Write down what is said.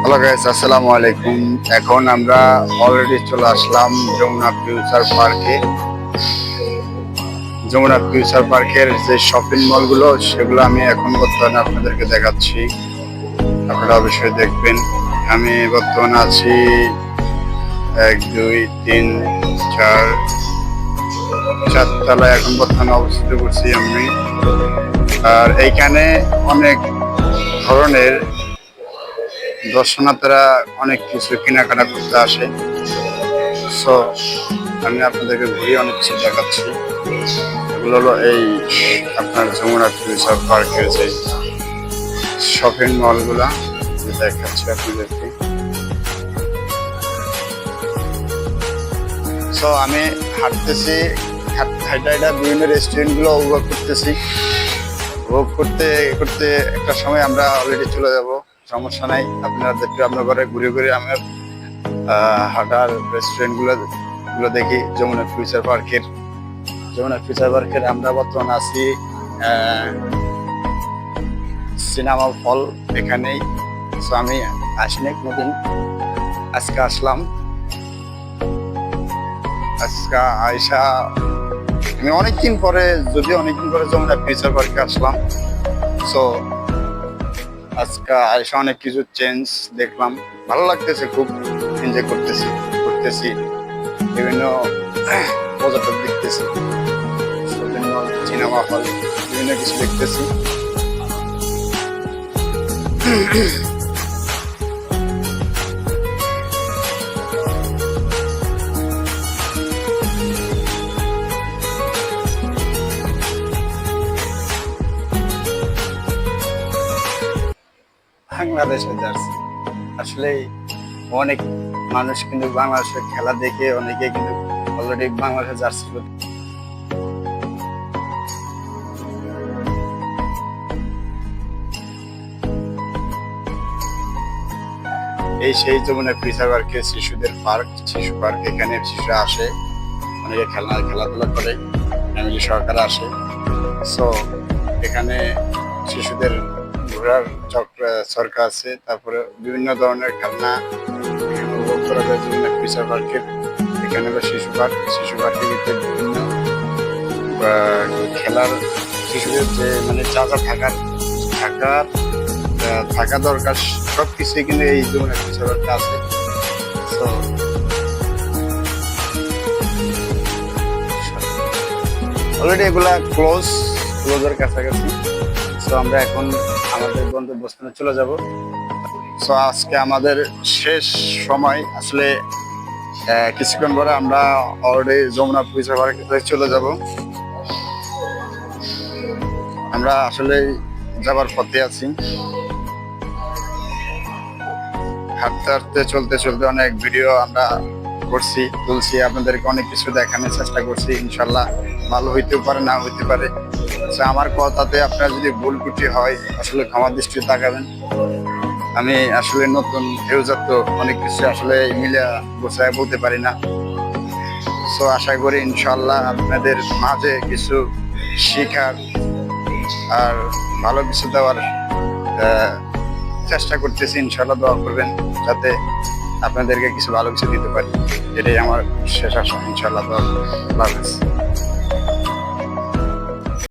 Hello guys আসসালামু আলাইকুম এখন আমরা অলরেডি চলে আসলাম যমুনা ফিউচার পার্কে যমুনা ফিউচার পার্কের যে শপিং মলগুলো সেগুলো আমি এখন বর্তমানে আপনাদেরকে দেখাচ্ছি। আপনারা অবশ্যই দেখবেন। আমি বর্তমানে আছি এক, দুই, তিন, চার, চারতলায় এখন বর্তমানে অবস্থিত করছি আমি। আর এইখানে অনেক ধরনের দর্শনার্থীরা অনেক কিছু কেনাকাটা করতে আসে। সো আমি আপনাদেরকে ঘুরিয়ে অনেক কিছু দেখাচ্ছি। এগুলো হলো এই আপনার যমুনা ফিউচার পার্কের যে শপিং মলগুলা দেখাচ্ছি আপনাদেরকে। সো আমি হাঁটতেছি, হাঁট- হাঁটা বিভিন্ন রেস্টুরেন্টগুলো উপভোগ করতেছি। উপভোগ করতে করতে একটা সময় আমরা অলরেডি চলে যাব। সমস্যা নাই। আপনারা একটু আপনার ঘরে ঘুরে ঘুরে আমার হাঁটার রেস্টুরেন্টগুলো গুলো দেখি, যমুনা ফিউচার পার্কের। যমুনা ফিউচার পার্কের আমরা বর্তমানে আছি সিনেমা হল এখানেই। সো আমি আসিনি কোনোদিন। আজকে আসলাম। আজকে আয়সা আমি অনেকদিন পরে যদি অনেকদিন পরে যমুনা ফিউচার পার্কে আসলাম। সো আজকে এসে অনেক কিছু চেঞ্জ দেখলাম। ভালো লাগতেছে, খুব এনজয় করতেছি করতেছি। বিভিন্ন পর্যটক দেখতেছি, বিভিন্ন সিনেমা হল বিভিন্ন কিছু দেখতেছি। বাংলাদেশের জার্সি আসলে অনেক মানুষ কিন্তু বাংলাদেশের খেলা দেখে অনেকে কিন্তু অলরেডি বাংলাদেশে জার্সি এই সেই যমুনা পার্কে শিশুদের পার্ক শিশু পার্ক এখানে শিশুরা আসে। অনেকে খেলা, খেলাধুলা করে ফ্যামিলি সহকারে আসে। সো এখানে শিশুদের ঘোরার চক্র সরকার আছে, তারপরে বিভিন্ন ধরনের খেলনা উপভোগ করা যায় যমুনা ফিচার পার্কের, এখানে হলো শিশু পার্ক, শিশু ভিতরে বিভিন্ন খেলার শিশুদের যে মানে যা যা থাকার থাকার থাকা দরকার, সব কিছুই কিন্তু এই যমুনা ফিচার পার্কে আছে। তো অলরেডি এগুলা ক্লোজ ক্লোজের কাছাকাছি। সো আমরা এখন আমাদের গন্তব্যস্থানে চলে যাব। সো আজকে আমাদের শেষ সময়। আসলে কিছুক্ষণ পরে আমরা অলরেডি যমুনা পুলিশ পার্কে চলে যাব। আমরা আসলে যাবার পথে আছি। হাঁটতে হাঁটতে, চলতে চলতে অনেক ভিডিও আমরা করছি, তুলছি। আপনাদেরকে অনেক কিছু দেখানোর চেষ্টা করছি। ইনশাল্লাহ ভালো হইতেও পারে, না হইতে পারে। আচ্ছা, আমার কথাতে আপনার যদি ভুল ত্রুটি হয় আসলে ক্ষমা দৃষ্টি তাকাবেন। আমি আসলে নতুন হেউজাত অনেক কিছু আসলে মিলে গোছায় বলতে পারি না। সো আশা করি ইনশাল্লাহ আপনাদের মাঝে কিছু শিখার আর ভালো কিছু দেওয়ার চেষ্টা করতেছি। ইনশাল্লাহ দোয়া করবেন যাতে আপনাদেরকে কিছু ভালো কিছু দিতে পারি। এটাই আমার শেষ আশা। ইনশাল্লাহ দোয়া। আল্লাহ